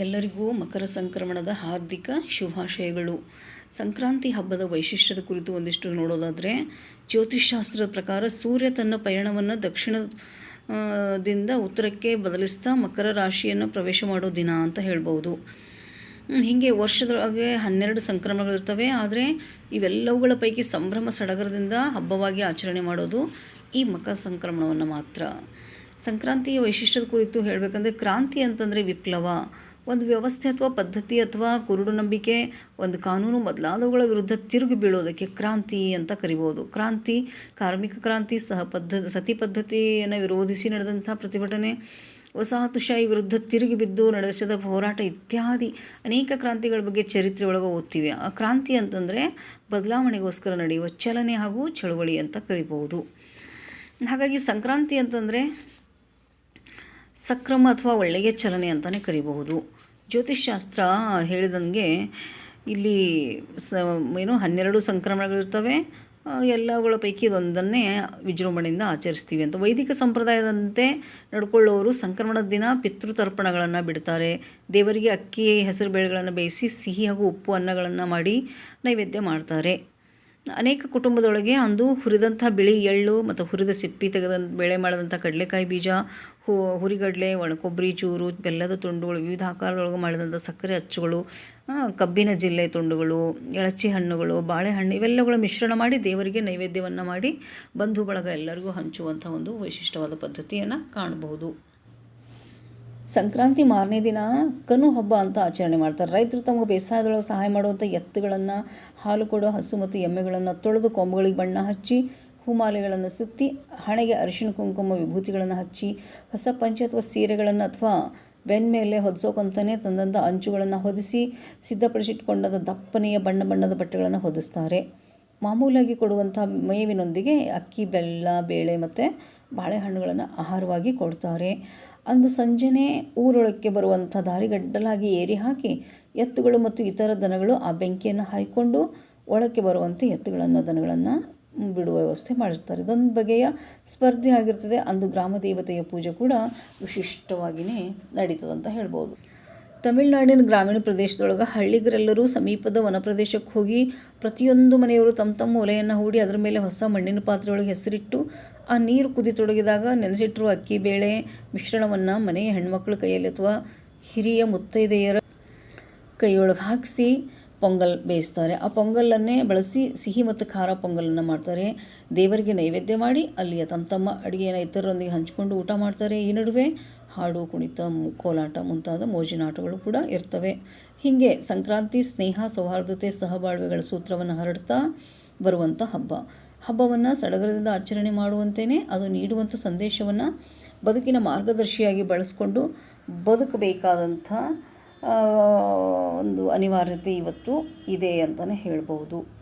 ಎಲ್ಲರಿಗೂ ಮಕರ ಸಂಕ್ರಮಣದ ಹಾರ್ದಿಕ ಶುಭಾಶಯಗಳು. ಸಂಕ್ರಾಂತಿ ಹಬ್ಬದ ವೈಶಿಷ್ಟ್ಯದ ಕುರಿತು ಒಂದಿಷ್ಟು ನೋಡೋದಾದರೆ, ಜ್ಯೋತಿಷ್ಶಾಸ್ತ್ರದ ಪ್ರಕಾರ ಸೂರ್ಯ ತನ್ನ ಪಯಣವನ್ನು ದಕ್ಷಿಣ ದಿಂದ ಉತ್ತರಕ್ಕೆ ಬದಲಿಸ್ತಾ ಮಕರ ರಾಶಿಯನ್ನು ಪ್ರವೇಶ ಮಾಡೋ ದಿನ ಅಂತ ಹೇಳ್ಬೋದು ಹೀಗೆ ವರ್ಷದೊಳಗೆ ಹನ್ನೆರಡು ಸಂಕ್ರಮಣಗಳಿರ್ತವೆ ಆದರೆ ಇವೆಲ್ಲವುಗಳ ಪೈಕಿ ಸಂಭ್ರಮ ಸಡಗರದಿಂದ ಹಬ್ಬವಾಗಿ ಆಚರಣೆ ಮಾಡೋದು ಈ ಮಕರ ಸಂಕ್ರಮಣವನ್ನು ಮಾತ್ರ. ಸಂಕ್ರಾಂತಿಯ ವೈಶಿಷ್ಟ್ಯದ ಕುರಿತು ಹೇಳಬೇಕಂದ್ರೆ ಕ್ರಾಂತಿ ಅಂತಂದರೆ ವಿಪ್ಲವ. ಒಂದು ವ್ಯವಸ್ಥೆ ಅಥವಾ ಪದ್ಧತಿ ಅಥವಾ ಕುರುಡು ನಂಬಿಕೆ, ಒಂದು ಕಾನೂನು ಮೊದಲಾದವುಗಳ ವಿರುದ್ಧ ತಿರುಗಿ ಬೀಳೋದಕ್ಕೆ ಕ್ರಾಂತಿ ಅಂತ ಕರಿಬೋದು. ಕ್ರಾಂತಿ, ಕಾರ್ಮಿಕ ಕ್ರಾಂತಿ, ಸಹ ಪದ್ಧ, ಸತಿ ಪದ್ಧತಿಯನ್ನು ವಿರೋಧಿಸಿ ನಡೆದಂಥ ಪ್ರತಿಭಟನೆ, ವಸಾಹತುಶಾಹಿ ವಿರುದ್ಧ ತಿರುಗಿ ಬಿದ್ದು ನಡೆಸಿದ ಹೋರಾಟ ಇತ್ಯಾದಿ ಅನೇಕ ಕ್ರಾಂತಿಗಳ ಬಗ್ಗೆ ಚರಿತ್ರೆ ಒಳಗೆ ಓದ್ತೀವಿ. ಆ ಕ್ರಾಂತಿ ಅಂತಂದರೆ ಬದಲಾವಣೆಗೋಸ್ಕರ ನಡೆಯುವ ಚಲನೆ ಹಾಗೂ ಚಳುವಳಿ ಅಂತ ಕರಿಬೋದು. ಹಾಗಾಗಿ ಸಂಕ್ರಾಂತಿ ಅಂತಂದರೆ ಸಕ್ರಮ ಅಥವಾ ಒಳ್ಳೆಯ ಚಲನೆ ಅಂತಲೇ ಕರಿಬಹುದು. ಜ್ಯೋತಿಷ್ಶಾಸ್ತ್ರ ಹೇಳಿದಂಗೆ ಇಲ್ಲಿ ಸ, ಏನು ಹನ್ನೆರಡು ಸಂಕ್ರಮಣಗಳಿರ್ತವೆ ಎಲ್ಲಗಳ ಪೈಕಿ ಇದೊಂದನ್ನೇ ವಿಜೃಂಭಣೆಯಿಂದ ಆಚರಿಸ್ತೀವಿ ಅಂತ. ವೈದಿಕ ಸಂಪ್ರದಾಯದಂತೆ ನಡ್ಕೊಳ್ಳೋರು ಸಂಕ್ರಮಣದ ದಿನ ಪಿತೃತರ್ಪಣಗಳನ್ನು ಬಿಡ್ತಾರೆ. ದೇವರಿಗೆ ಅಕ್ಕಿ ಹೆಸರು ಬೇಳೆಗಳನ್ನು ಬೇಯಿಸಿ ಸಿಹಿ ಹಾಗೂ ಉಪ್ಪು ಅನ್ನಗಳನ್ನು ಮಾಡಿ ನೈವೇದ್ಯ ಮಾಡ್ತಾರೆ. ಅನೇಕ ಕುಟುಂಬದೊಳಗೆ ಅಂದು ಹುರಿದಂಥ ಬಿಳಿ ಎಳ್ಳು ಮತ್ತು ಹುರಿದ ಸಿಪ್ಪಿ ತೆಗೆದ ಬೇಳೆ ಮಾಡಿದಂಥ ಕಡಲೆಕಾಯಿ ಬೀಜ, ಹು, ಹುರಿಗಡಲೆ, ಒಣಕೊಬ್ಬರಿ, ಚೂರು, ಬೆಲ್ಲದ ತುಂಡುಗಳು, ವಿವಿಧ ಆಕಾರದೊಳಗೆ ಮಾಡಿದಂಥ ಸಕ್ಕರೆ ಅಚ್ಚುಗಳು ಕಬ್ಬಿನ ಜಿಲ್ಲೆ ತುಂಡುಗಳು, ಎಳಚಿ ಹಣ್ಣುಗಳು, ಬಾಳೆಹಣ್ಣು ಇವೆಲ್ಲಗಳ ಮಿಶ್ರಣ ಮಾಡಿ ದೇವರಿಗೆ ನೈವೇದ್ಯವನ್ನು ಮಾಡಿ ಬಂಧು ಬಳಗ ಎಲ್ಲರಿಗೂ ಹಂಚುವಂಥ ಒಂದು ವೈಶಿಷ್ಟ್ಯವಾದ ಪದ್ಧತಿಯನ್ನು ಕಾಣಬಹುದು. ಸಂಕ್ರಾಂತಿ ಮಾರನೇ ದಿನ ಕನು ಹಬ್ಬ ಅಂತ ಆಚರಣೆ ಮಾಡ್ತಾರೆ. ರೈತರು ತಮಗೆ ಬೇಸಾಯದೊಳಗೆ ಸಹಾಯ ಮಾಡುವಂಥ ಎತ್ತುಗಳನ್ನು, ಹಾಲು ಕೊಡೋ ಹಸು ಮತ್ತು ಎಮ್ಮೆಗಳನ್ನು ತೊಳೆದು ಕೊಂಬುಗಳಿಗೆ ಬಣ್ಣ ಹಚ್ಚಿ, ಹೂಮಾಲೆಗಳನ್ನು ಸುತ್ತಿ, ಹಣೆಗೆ ಅರಿಶಿಣ, ಕುಂಕುಮ, ವಿಭೂತಿಗಳನ್ನು ಹಚ್ಚಿ, ಹೊಸ ಪಂಚೆ ಅಥವಾ ಸೀರೆಗಳನ್ನು ಅಥವಾ ಬೆನ್ಮೇಲೆ ಹೊದಿಸೋಕಂತಲೇ ತಂದಂಥ ಅಂಚುಗಳನ್ನು ಹೊದಿಸಿ, ಸಿದ್ಧಪಡಿಸಿಟ್ಕೊಂಡಂಥ ದಪ್ಪನೆಯ ಬಣ್ಣ ಬಣ್ಣದ ಬಟ್ಟೆಗಳನ್ನು ಹೊದಿಸ್ತಾರೆ. ಮಾಮೂಲಾಗಿ ಕೊಡುವಂಥ ಮೇವಿನೊಂದಿಗೆ ಅಕ್ಕಿ, ಬೆಲ್ಲ, ಬೇಳೆ ಮತ್ತು ಬಾಳೆಹಣ್ಣುಗಳನ್ನು ಆಹಾರವಾಗಿ ಕೊಡ್ತಾರೆ. ಅಂದು ಸಂಜೆನೆ ಊರೊಳಕ್ಕೆ ಬರುವಂಥ ದಾರಿಗಡ್ಡಲಾಗಿ ಏರಿ ಹಾಕಿ ಎತ್ತುಗಳು ಮತ್ತು ಇತರ ದನಗಳು ಆ ಬೆಂಕಿಯನ್ನು ಹಾಯ್ಕೊಂಡು ಒಳಕ್ಕೆ ಬರುವಂಥ ಎತ್ತುಗಳನ್ನು, ದನಗಳನ್ನು ಬಿಡುವ ವ್ಯವಸ್ಥೆ ಮಾಡಿರ್ತಾರೆ. ಇದೊಂದು ಬಗೆಯ ಸ್ಪರ್ಧೆ ಆಗಿರ್ತದೆ. ಅಂದು ಗ್ರಾಮ ದೇವತೆಯ ಪೂಜೆ ಕೂಡ ವಿಶಿಷ್ಟವಾಗಿಯೇ ನಡೀತದಂತ ಹೇಳ್ಬೋದು. ತಮಿಳುನಾಡಿನ ಗ್ರಾಮೀಣ ಪ್ರದೇಶದೊಳಗೆ ಹಳ್ಳಿಗರೆಲ್ಲರೂ ಸಮೀಪದ ವನ ಪ್ರದೇಶಕ್ಕೆ ಹೋಗಿ ಪ್ರತಿಯೊಂದು ಮನೆಯವರು ತಮ್ಮ ತಮ್ಮ ಒಲೆಯನ್ನು ಹೂಡಿ ಅದರ ಮೇಲೆ ಹೊಸ ಮಣ್ಣಿನ ಪಾತ್ರೆಯೊಳಗೆ ಹೆಸರಿಟ್ಟು ಆ ನೀರು ಕುದಿತೊಡಗಿದಾಗ ನೆನೆಸಿಟ್ಟಿರುವ ಅಕ್ಕಿ ಬೇಳೆ ಮಿಶ್ರಣವನ್ನು ಮನೆಯ ಹೆಣ್ಮಕ್ಳ ಕೈಯಲ್ಲಿ ಅಥವಾ ಹಿರಿಯ ಮುತ್ತೈದೆಯರ ಕೈಯೊಳಗೆ ಹಾಕಿಸಿ ಪೊಂಗಲ್ ಬೇಯಿಸ್ತಾರೆ. ಆ ಪೊಂಗಲನ್ನೇ ಬಳಸಿ ಸಿಹಿ ಮತ್ತು ಖಾರ ಪೊಂಗಲನ್ನು ಮಾಡ್ತಾರೆ. ದೇವರಿಗೆ ನೈವೇದ್ಯ ಮಾಡಿ ಅಲ್ಲಿಯ ತಮ್ಮ ತಮ್ಮ ಅಡುಗೆಯನ್ನು ಇತರರೊಂದಿಗೆ ಹಂಚಿಕೊಂಡು ಊಟ ಮಾಡ್ತಾರೆ. ಈ ನಡುವೆ ಹಾಡು, ಕುಣಿತ ಕೋಲಾಟ ಮುಂತಾದ ಮೋಜಿನಾಟಗಳು ಕೂಡ ಇರ್ತವೆ. ಹೀಗೆ ಸಂಕ್ರಾಂತಿ ಸ್ನೇಹ, ಸೌಹಾರ್ದತೆ, ಸಹಬಾಳ್ವೆಗಳ ಸೂತ್ರವನ್ನು ಹರಡ್ತಾ ಬರುವಂಥ ಹಬ್ಬ. ಹಬ್ಬವನ್ನು ಸಡಗರದಿಂದ ಆಚರಣೆ ಮಾಡುವಂತೆಯೇ ಅದು ನೀಡುವಂಥ ಸಂದೇಶವನ್ನು ಬದುಕಿನ ಮಾರ್ಗದರ್ಶಿಯಾಗಿ ಬಳಸಿಕೊಂಡು ಬದುಕಬೇಕಾದಂಥ ಒಂದು ಅನಿವಾರ್ಯತೆ ಇವತ್ತು ಇದೆ ಅಂತಲೇ ಹೇಳ್ಬೋದು